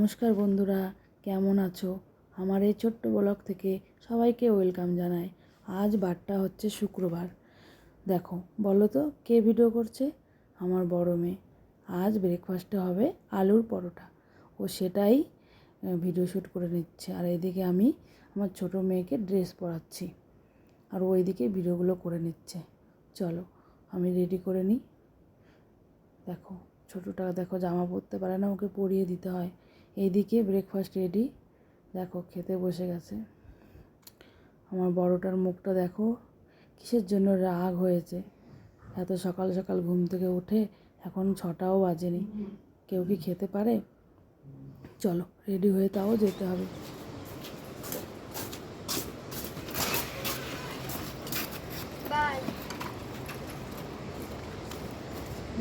নমস্কার বন্ধুরা, কেমন আছো? আমার এই ছোট্ট ব্লগ থেকে সবাইকে ওয়েলকাম জানাই। আজ বারটা হচ্ছে শুক্রবার। দেখো, বলো তো, কে ভিডিও করছে? আমার বড় মেয়ে। আজ ব্রেকফাস্টে হবে আলুর পরোটা। ও সেটাই ভিডিও শ্যুট করে নিচ্ছে। আর এইদিকে আমি আমার ছোট মেয়েকে ড্রেস পরাচ্ছি। আর ওইদিকে ভিডিওগুলো করে নিচ্ছে। চলো, আমি রেডি করে নিই। দেখো, ছোটোটা দেখো জামা পরতে পারে না, ওকে পরিয়ে দিতে হয়। এইদিকে ব্রেকফাস্ট রেডি দেখো খেতে বসে গেছে। আমার বড়টার মুখটা দেখো কিসের জন্য রাগ হয়েছে। এত সকাল সকাল ঘুম থেকে উঠে এখন ছটাও বাজেনি। কেউ কি খেতে পারে? চলো রেডি হয়ে তাও যেতে হবে।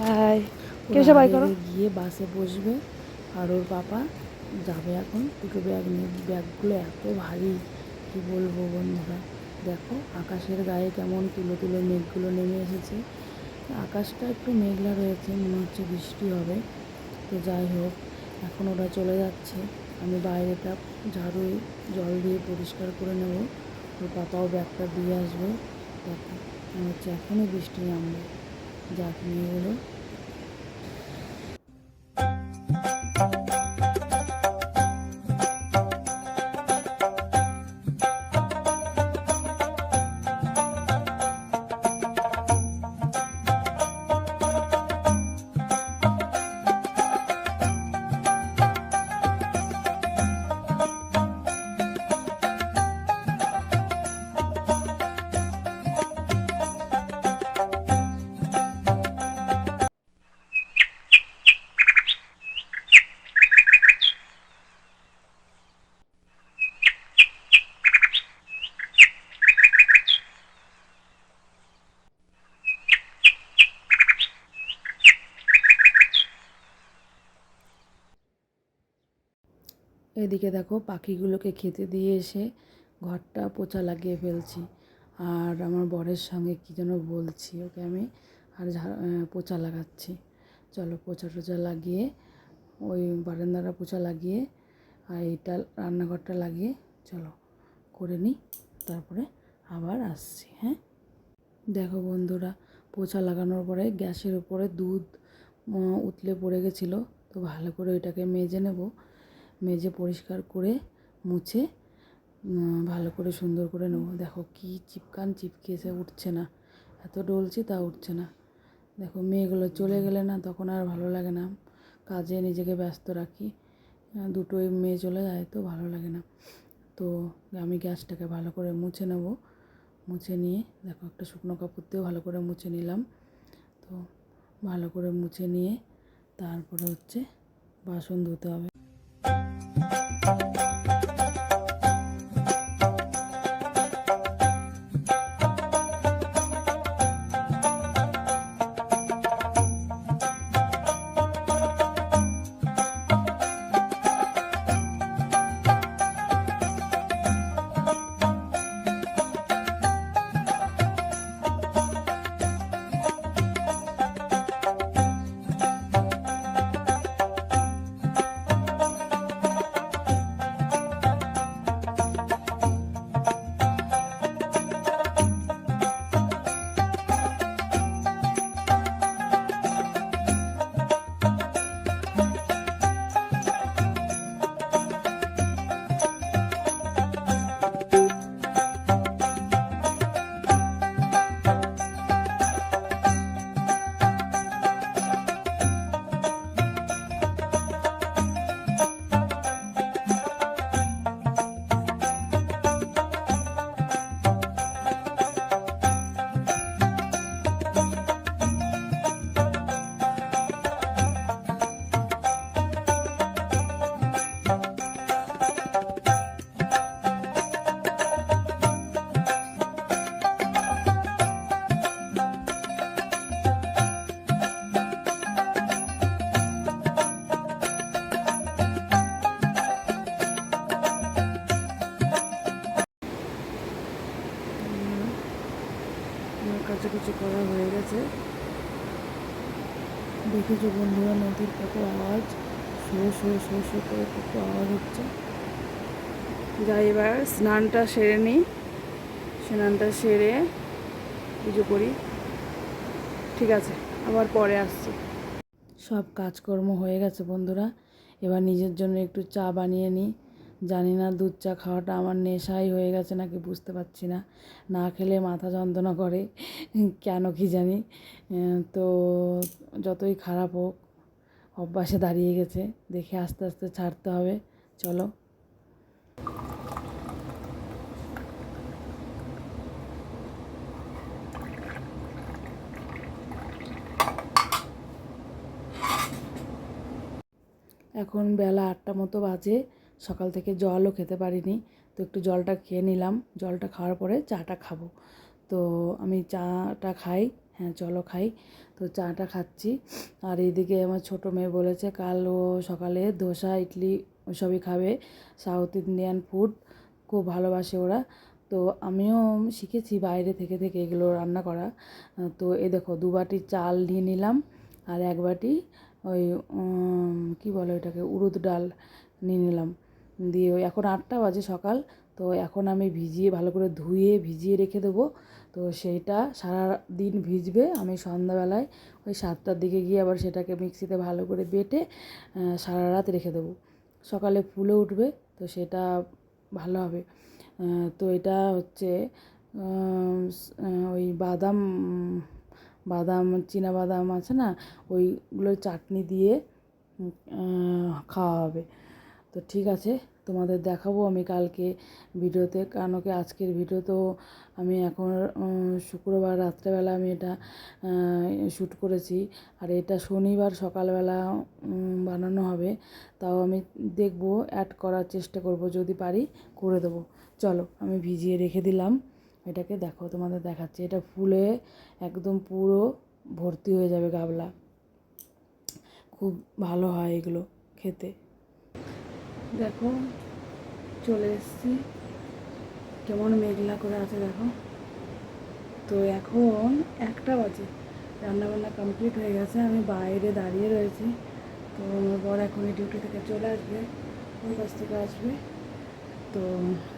বাই কে সবাই করো? গিয়ে বাসে বসবে। আর ওর পাপা যাবে এখন। দুটো ব্যাগ নিয়ে। ব্যাগগুলো এত ভারী। কি বলব বন্ধুরা? দেখো, আকাশের গায়ে কেমন তুলো তুলো মেঘগুলো নেমে এসেছে। আকাশটা একটু মেঘলা রয়েছে, মনে হচ্ছে বৃষ্টি হবে। তো যাই হোক, এখন ওরা চলে যাচ্ছে। আমি বাইরেটা ঝাড়ু, জল দিয়ে পরিষ্কার করে নেব। ওর পাপাও ব্যাগটা দিয়ে আসবে। দেখো, মনে হচ্ছে এখনই বৃষ্টি নামবে। যাক, নিয়ে গেলো এদিকে দেখো পাখিগুলোকে খেতে দিয়ে এসে ঘরটা পোছা লাগিয়ে ফেলছি। আর আমার বরের সঙ্গে কী যেন বলছি ওকে আমি। আর পোছা লাগাচ্ছি। চলো পোছা টোচা লাগিয়ে, ওই বারান্দাটা পোছা লাগিয়ে, আর এইটা রান্নাঘরটা লাগিয়ে চলো করে নিই, তারপরে আবার আসছি হ্যাঁ? দেখো বন্ধুরা, পোছা লাগানোর পরে গ্যাসের উপরে দুধ উতলে পড়ে গেছিল, তো ভালো করে ওইটাকে মেজে নেব। মেজে পরিষ্কার করে মুছে ভালো করে সুন্দর করে নেব। দেখো কি চিপকান চিপকেছে উঠছে না। এত ডলছে তা উঠছে না। দেখো মেয়েগুলো চলে গেলে না তখন আর ভালো লাগে না। কাজে নিজেকে ব্যস্ত রাখি। দুটোই মেয়ে চলে যায় তো ভালো লাগে না। তো আমি গ্যাসটাকে ভালো করে মুছে নেব। মুছে নিয়ে, দেখো একটা শুকনো কাপড় দিয়েও ভালো করে মুছে নিলাম। তো ভালো করে মুছে নিয়ে তারপরে হচ্ছে বাসন ধুতে হবে। কিছু করা হয়ে গেছে। দেখেছ বন্ধুরা নদীর কত আওয়াজ শো শো শো শো করে কত আওয়াজ হচ্ছে। যাই, এবার স্নানটা সেরে নিই। স্নানটা সেরে পুজো করি। ঠিক আছে, আবার পরে আসছি। সব কাজকর্ম হয়ে গেছে বন্ধুরা। এবার নিজের জন্য একটু চা বানিয়ে নিই। জানি না, দুধ চা খাওয়াটা আমার নেশাই হয়ে গেছে নাকি বুঝতে পারছি না। না খেলে মাথা যন্ত্রণা করে, কেন কি জানি। তো যতই খারাপ হোক, অভ্যাসে দাঁড়িয়ে গেছে, দেখে আস্তে আস্তে ছাড়তে হবে। চলো। এখন বেলা আটটা মতো বাজে। সকাল থেকে জলও খেতে পারিনি, তো একটু জলটা খেয়ে নিলাম। জলটা খাওয়ার পরে চাটা খাব। তো আমি চাটা খাই হ্যাঁ চলো খাই। তো চাটা খাচ্ছি। আর এইদিকে আমার ছোটো মেয়ে বলেছে, কাল ও সকালে ধোসা ইডলি ওসবই খাবে। সাউথ ইন্ডিয়ান ফুড খুব ভালোবাসে ওরা। তো আমিও শিখেছি বাইরে থেকে থেকে এগুলো রান্না করা। তো এ দেখো, দু বাটি চাল নিয়ে নিলাম আর এক বাটি ওই কী বলে ওটাকে উড়দ ডাল নিয়ে নিলাম। দিয়ে ওই এখন আটটা বাজে সকাল, তো এখন আমি ভিজিয়ে ভালো করে ধুয়ে ভিজিয়ে রেখে দেবো। তো সেইটা সারা দিন ভিজবে, আমি সন্ধ্যাবেলায় ওই সাতটার দিকে গিয়ে আবার সেটাকে মিক্সিতে ভালো করে বেটে সারা রাত রেখে দেবো। সকালে ফুলে উঠবে, তো সেটা ভালো হবে। তো এটা হচ্ছে ওই বাদাম বাদাম, চীনা বাদাম আছে না ওইগুলোর চাটনি দিয়ে খাওয়া হবে। তো ঠিক আছে, তোমাদের দেখাবো আমি কালকে ভিডিওতে। কারণ কি আজকের ভিডিও তো আমি এখন শুক্রবার রাত্রেবেলা আমি এটা শ্যুট করেছি। আর এটা শনিবার সকালবেলা বানানো হবে। তাও আমি দেখব অ্যাড করার চেষ্টা করব, যদি পারি করে দেবো। চলো, আমি ভিজিয়ে রেখে দিলাম। এটাকে দেখো, তোমাদের দেখাচ্ছি। এটা ফুলে একদম পুরো ভর্তি হয়ে যাবে গাবলা। খুব ভালো হয় এগুলো খেতে। দেখো, চলে এসেছি। কেমন মেঘলা করে আছে দেখো। তো এখন একটা বাজে। রান্নাবান্না কমপ্লিট হয়ে গেছে, আমি বাইরে দাঁড়িয়ে রয়েছি। তো আমার বর এখনই ডিউটি থেকে চলে আসবে, ওই কাছ থেকে আসবে। তো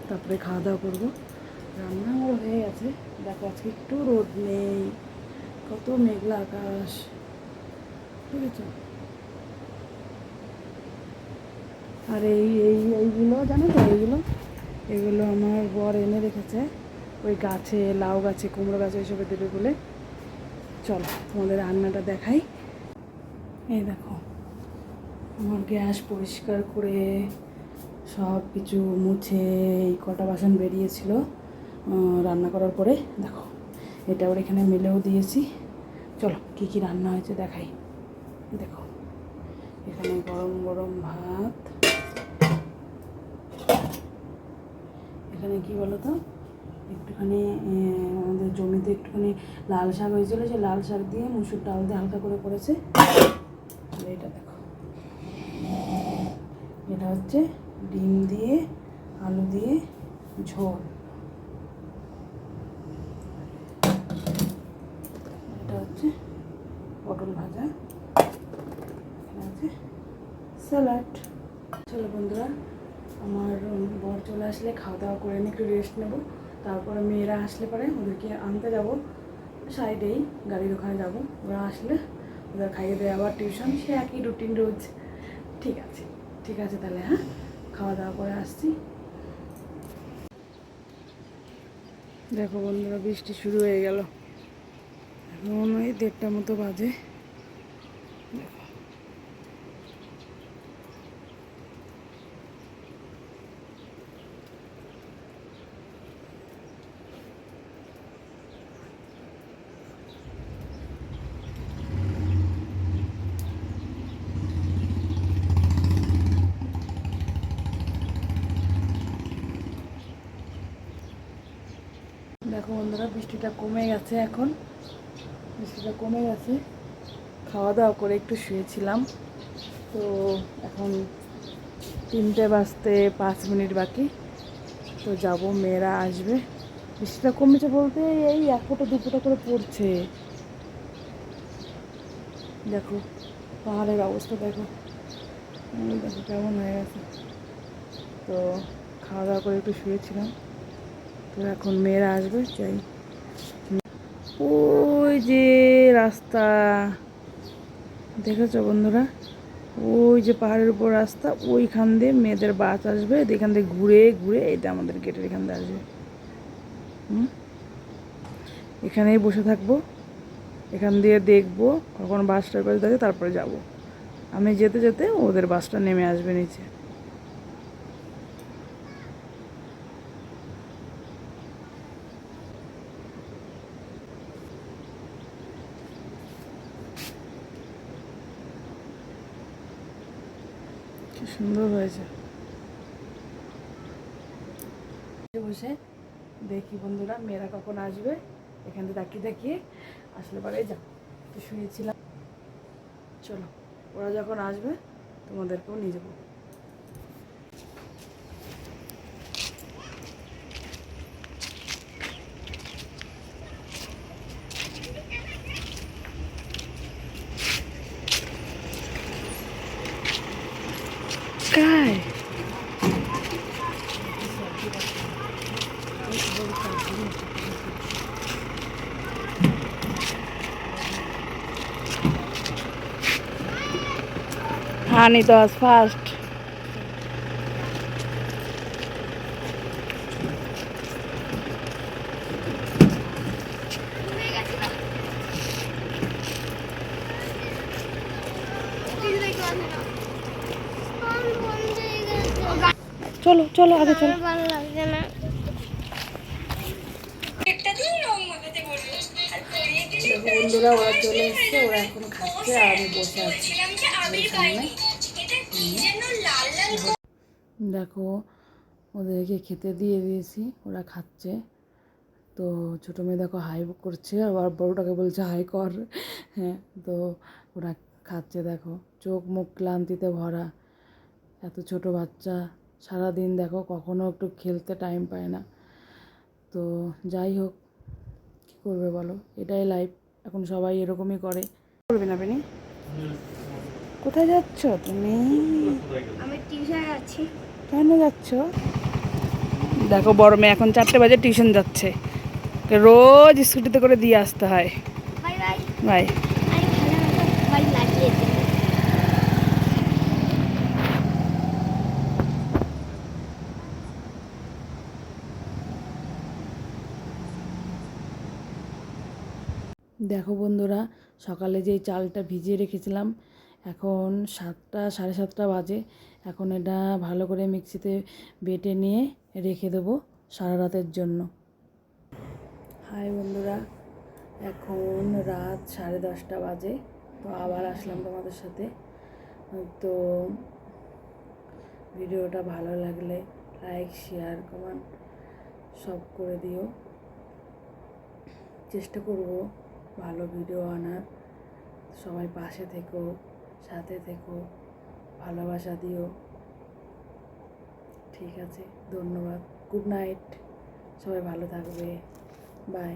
তারপরে খাওয়া দাওয়া করব। রান্না আমার হয়ে গেছে। দেখো, আজকে একটু রোদ নেই। কত মেঘলা আকাশ। ঠিক আছে আর এই এই, এইগুলো, জানো তো এইগুলো? এগুলো আমার বর এনে রেখেছে। ওই গাছে, লাউ গাছে, কুমড়ো গাছে ওইসবে দেবে বলে। চলো, তোমাদের রান্নাটা দেখাই। এই দেখো, আমার গ্যাস পরিষ্কার করে সব কিছু মুছে এই কটা বাসন বেরিয়েছিল রান্না করার পরে। দেখো, এটা ওর এখানে মেলেও দিয়েছি। চলো, কী কী রান্না হয়েছে দেখাই। দেখো, এখানে গরম গরম ভাত। এখানে কি বলো তো একটুখানি আমাদের জমিতে একটুখানি লাল শাক হয়েছিল যে লাল শাক দিয়ে মুসুর ডাল দিয়ে হালকা করে করেছে। এটা দেখো। এটা হচ্ছে ডিম দিয়ে, আলু দিয়ে ঝোল। এটা হচ্ছে পটল ভাজা। এখানে আছে স্যালাড। চলো বন্ধুরা আমার বর চলে আসলে খাওয়া দাওয়া করে নিয়ে একটু রেস্ট নেব। তারপরে মেয়েরা আসলে পরে ওদেরকে আনতে যাব। সাইডেই গাড়ির ওখানে যাব। ওরা আসলে ওদের খাইয়ে দেয় আবার টিউশন সে একই রুটিন রোজ। ঠিক আছে ঠিক আছে তাহলে হ্যাঁ? খাওয়া দাওয়া করে আসছি। দেখো বন্ধুরা, বৃষ্টি শুরু হয়ে গেল। এখন ওই দেড়টা মতো বাজে দেখো দেখো বন্ধুরা বৃষ্টিটা কমে গেছে এখন। বৃষ্টিটা কমে গেছে। খাওয়া দাওয়া করে একটু শুয়েছিলাম। তো এখন তিনটে বাজতে পাঁচ মিনিট বাকি। তো যাব, মেয়েরা আসবে। বৃষ্টিটা কমেছে বলতে এই এক ফোঁটা, দু ফোঁটা করে পড়ছে। দেখো, পাহাড়ের অবস্থা দেখো। দেখো কেমন হয়ে গেছে। তো খাওয়া দাওয়া করে একটু শুয়েছিলাম। তো এখন মেয়েরা আসবে চাই ওই যে রাস্তা। দেখেছ বন্ধুরা? ওই যে পাহাড়ের উপর রাস্তা, ওইখান দিয়ে মেয়েদের বাস আসবে এখান দিয়ে ঘুরে ঘুরে এটা আমাদের গেটের এখান দিয়ে আসবে। হুম? এখানেই বসে থাকব, এখান দিয়ে দেখব, কখন বাসটার কাছে থাকে তারপরে যাব। আমি যেতে যেতে ওদের বাসটা নেমে আসবে নিচে। সুন্দর হয়েছে। বসে, দেখি বন্ধুরা, মেয়েরা কখন আসবে? এখান থেকে তাকিয়ে তাকিয়ে আসলে পরে যা তো শুয়েছিলাম। চলো, ওরা যখন আসবে, তোমাদেরকেও নিয়ে যাব। Honey does fast. চলো চলো আগে চলো। ভালো লাগছে না। দেখো বন্ধুরা ওরা চলে এসছে ওরা এখন খাচ্ছে আর আমি বসে আছি দেখো ওদেরকে খেতে দিয়ে দিয়েছি ওরা খাচ্ছে। তো ছোটো মেয়ে দেখো হাই করছে আবার বড়োটাকে বলছে হাই কর। হ্যাঁ তো ওরা খাচ্ছে দেখো। চোখ মুখ ক্লান্তিতে ভরা। এত ছোট বাচ্চা। সারা দিন দেখো কখনো একটু খেলতে টাইম পায় না। তো যাই হোক কী করবে বলো? এটাই লাইফ এখন সবাই এরকমই করে। করবে না বেনি? কোথায় যাচ্ছ তুমি? আমি টিউশন আছি কেন যাচ্ছ? দেখো বড় মেয়ে এখন চারটে বাজে টিউশন যাচ্ছে। রোজ স্কুটিতে করে দিয়ে আসতে হয়। বাই বাই ভাই আমি ভালো মতো বাড়ি লাগিয়ে দেবো দেখো বন্ধুরা, সকালে যেই চালটা ভিজিয়ে রেখেছিলাম, এখন সাতটা, সাড়ে সাতটা বাজে। এখন এটা ভালো করে মিক্সিতে বেটে নিয়ে রেখে দেবো সারা রাতের জন্য। হাই বন্ধুরা, এখন রাত সাড়ে দশটা বাজে, তো আবার আসলাম তোমাদের সাথে। তো ভিডিওটা ভালো লাগলে লাইক, শেয়ার, কমেন্ট সব করে দিও। চেষ্টা করব ভালো ভিডিও আনার। সবাই পাশে থেকো, সাথে থেকো, ভালোবাসা দিও। ঠিক আছে, ধন্যবাদ। গুড নাইট সবাই ভালো থাকবে। বাই